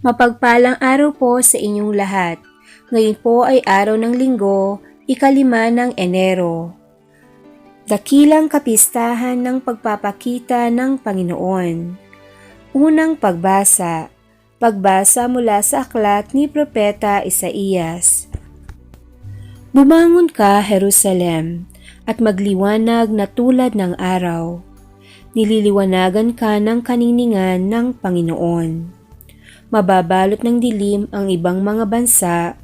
Mapagpalang araw po sa inyong lahat. Ngayon po ay araw ng linggo, ikalima ng Enero. Dakilang kapistahan ng pagpapakita ng Panginoon. Unang pagbasa. Pagbasa mula sa aklat ni Propeta Isaías. Bumangon ka, Jerusalem, at magliwanag na tulad ng araw. Nililiwanagan ka ng kaniningan ng Panginoon mababalot ng dilim ang ibang mga bansa,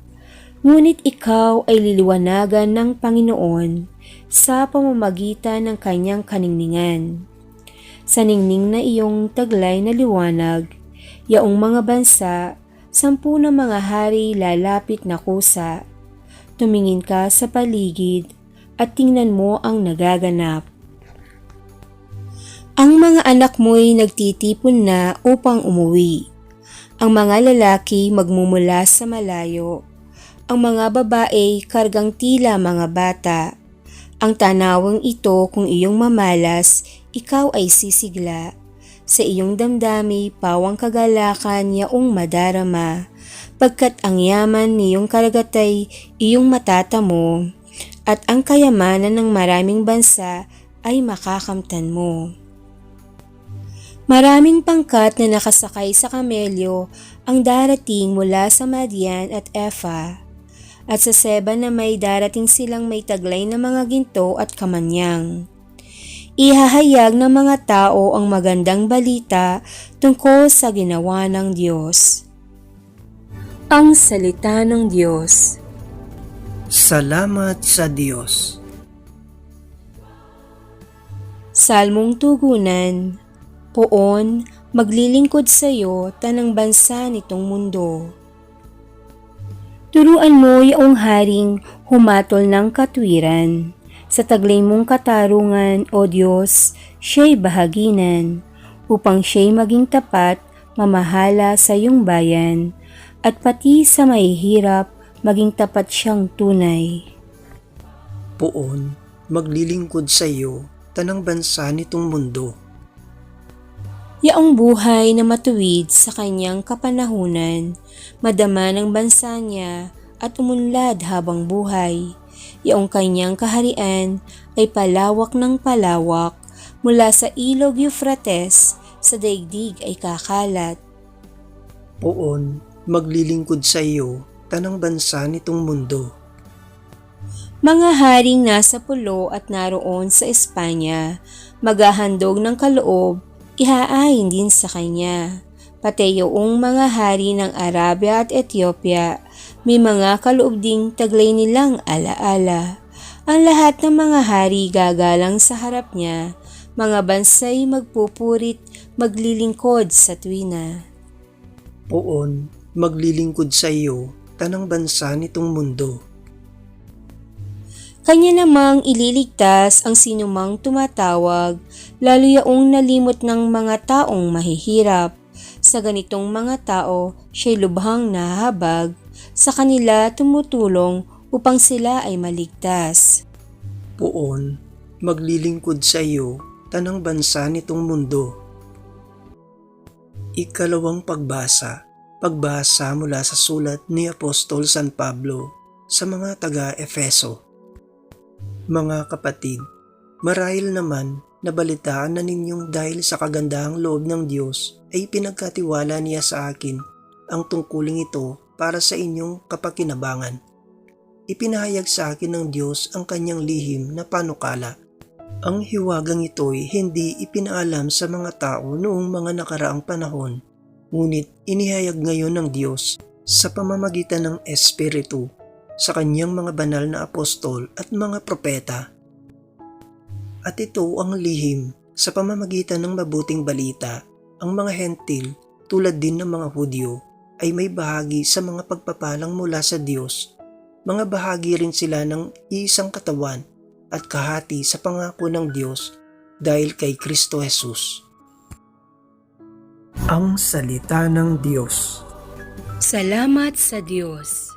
ngunit ikaw ay liliwanagan ng Panginoon sa pamamagitan ng kanyang kaningningan. Sa ningning na iyong taglay na liwanag, yaong mga bansa, sampu na mga hari lalapit na kusa. Tumingin ka sa paligid at tingnan mo ang nagaganap. Ang mga anak mo'y nagtitipon na upang umuwi ang mga lalaki magmumula sa malayo. Ang mga babae kargang tila mga bata. Ang tanawang ito kung iyong mamalas, ikaw ay sisigla. Sa iyong damdami, pawang kagalakan yaong madarama. Pagkat ang yaman niyong karagatay, iyong matatamo. At ang kayamanan ng maraming bansa ay makakamtan mo. Maraming pangkat na nakasakay sa kamelyo ang darating mula sa Madian at Efa. At sa Seba na may darating silang may taglay na mga ginto at kamanyang. Ihahayag ng mga tao ang magandang balita tungkol sa ginawa ng Diyos. Ang Salita ng Diyos Salamat sa Diyos. Salmong Tugunan Poon, maglilingkod sa iyo tanang bansa nitong mundo. Turuan mo yaong haring humatol ng katwiran. Sa taglay mong katarungan, O Diyos, siya'y bahaginan, upang siya'y maging tapat, mamahala sa iyong bayan, at pati sa mahihirap, maging tapat siyang tunay. Poon, maglilingkod sa iyo tanang bansa nitong mundo. Yaong buhay na matuwid sa kanyang kapanahunan, madama ng bansa niya at umunlad habang buhay. Yaong kanyang kaharian ay palawak ng palawak mula sa ilog Euphrates sa daigdig ay kakalat. Poon, maglilingkod sa iyo tanang bansa nitong mundo. Mga haring nasa pulo at naroon sa Espanya, maghahandog ng kaloob ihaahin din sa kanya. Pati yung mga hari ng Arabia at Ethiopia, may mga kaloob ding taglay nilang alaala. Ang lahat ng mga hari gagalang sa harap niya, mga bansay magpupurit, maglilingkod sa tuwina. Poon, maglilingkod sa iyo tanang bansa nitong mundo. Kanya namang ililigtas ang sinumang tumatawag, lalo yaong nalimot ng mga taong mahihirap. Sa ganitong mga tao, siya'y lubhang nahabag, sa kanila tumutulong upang sila ay maligtas. Poon, maglilingkod sa iyo tanang bansa nitong mundo. Ikalawang pagbasa, pagbasa mula sa sulat ni Apostol San Pablo sa mga taga-Efeso. Mga kapatid, marahil naman nabalitaan na ninyong dahil sa kagandahang loob ng Diyos ay pinagkatiwala niya sa akin ang tungkuling ito para sa inyong kapakinabangan. Ipinahayag sa akin ng Diyos ang kanyang lihim na panukala. Ang hiwagang ito'y hindi ipinaalam sa mga tao noong mga nakaraang panahon, ngunit inihayag ngayon ng Diyos sa pamamagitan ng Espiritu sa kanyang mga banal na apostol at mga propeta. At ito ang lihim sa pamamagitan ng mabuting balita, ang mga hentil tulad din ng mga Hudyo ay may bahagi sa mga pagpapalang mula sa Diyos. Mga bahagi rin sila ng isang katawan at kahati sa pangako ng Diyos dahil kay Kristo Jesus. Ang Salita ng Diyos Salamat sa Diyos.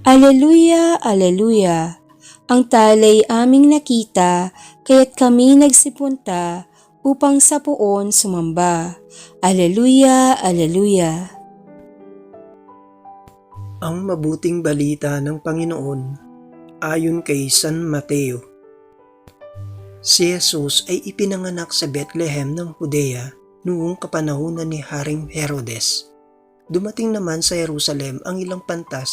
Aleluya, aleluya. Ang talay aming nakita, kaya't kami nagsipunta upang sa puon sumamba. Aleluya, aleluya. Ang mabuting balita ng Panginoon ayon kay San Mateo. Si Jesus ay ipinanganak sa Bethlehem ng Judea noong kapanahunan ni Haring Herodes. Dumating naman sa Jerusalem ang ilang pantas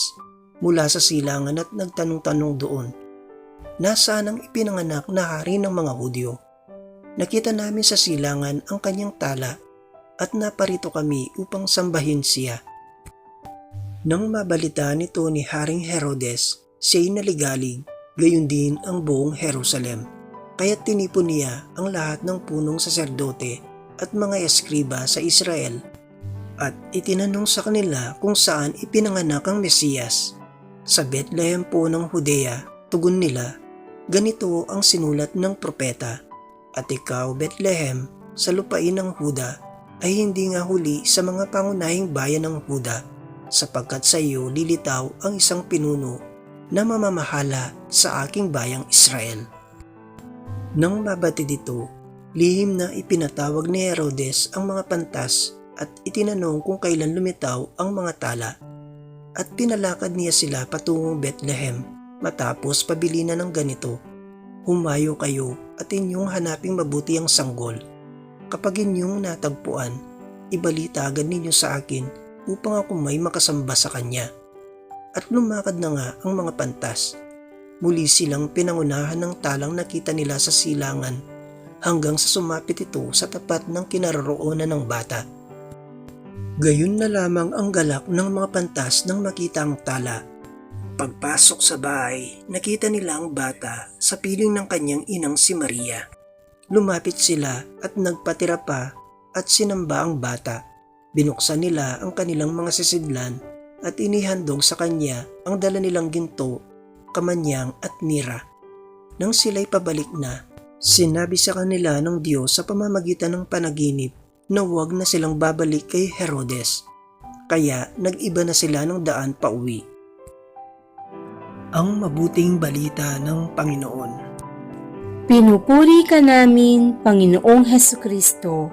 mula sa silangan at nagtanong-tanong doon. Nasaan ang ipinanganak na hari ng mga Hudyo? Nakita namin sa silangan ang kanyang tala at naparito kami upang sambahin siya. Nang mabalita nito ni Haring Herodes, siya'y naligalig, gayon din ang buong Jerusalem. Kaya tinipon niya ang lahat ng punong saserdote at mga eskriba sa Israel at itinanong sa kanila kung saan ipinanganak ang Mesiyas. Sa Bethlehem po ng Judea, tugon nila, ganito ang sinulat ng propeta. At ikaw, Bethlehem, sa lupain ng Huda, ay hindi nga huli sa mga pangunahing bayan ng Huda, sapagkat sa iyo lilitaw ang isang pinuno na mamamahala sa aking bayang Israel. Nang mabati dito, lihim na ipinatawag ni Herodes ang mga pantas at itinanong kung kailan lumitaw ang mga tala. At pinalakad niya sila patungong Bethlehem matapos pabilinan ng ganito. Humayo kayo at inyong hanaping mabuti ang sanggol. Kapag inyong natagpuan, ibalita agad ninyo sa akin upang ako may makasamba sa kanya. At lumakad na nga ang mga pantas. Muli silang pinangunahan ng talang nakita nila sa silangan hanggang sa sumapit ito sa tapat ng kinaroroonan ng bata. Gayon na lamang ang galak ng mga pantas nang makita ang tala. Pagpasok sa bahay, nakita nila ang bata sa piling ng kanyang inang si Maria. Lumapit sila at nagpatira pa at sinamba ang bata. Binuksan nila ang kanilang mga sisidlan at inihandog sa kanya ang dala nilang ginto, kamanyang at mira. Nang sila'y pabalik na, sinabi sa kanila ng Diyos sa pamamagitan ng panaginip na huwag na silang babalik kay Herodes. Kaya nag-iba na sila ng daan pa uwi. Ang mabuting balita ng Panginoon. Pinupuri ka namin, Panginoong Heso Kristo.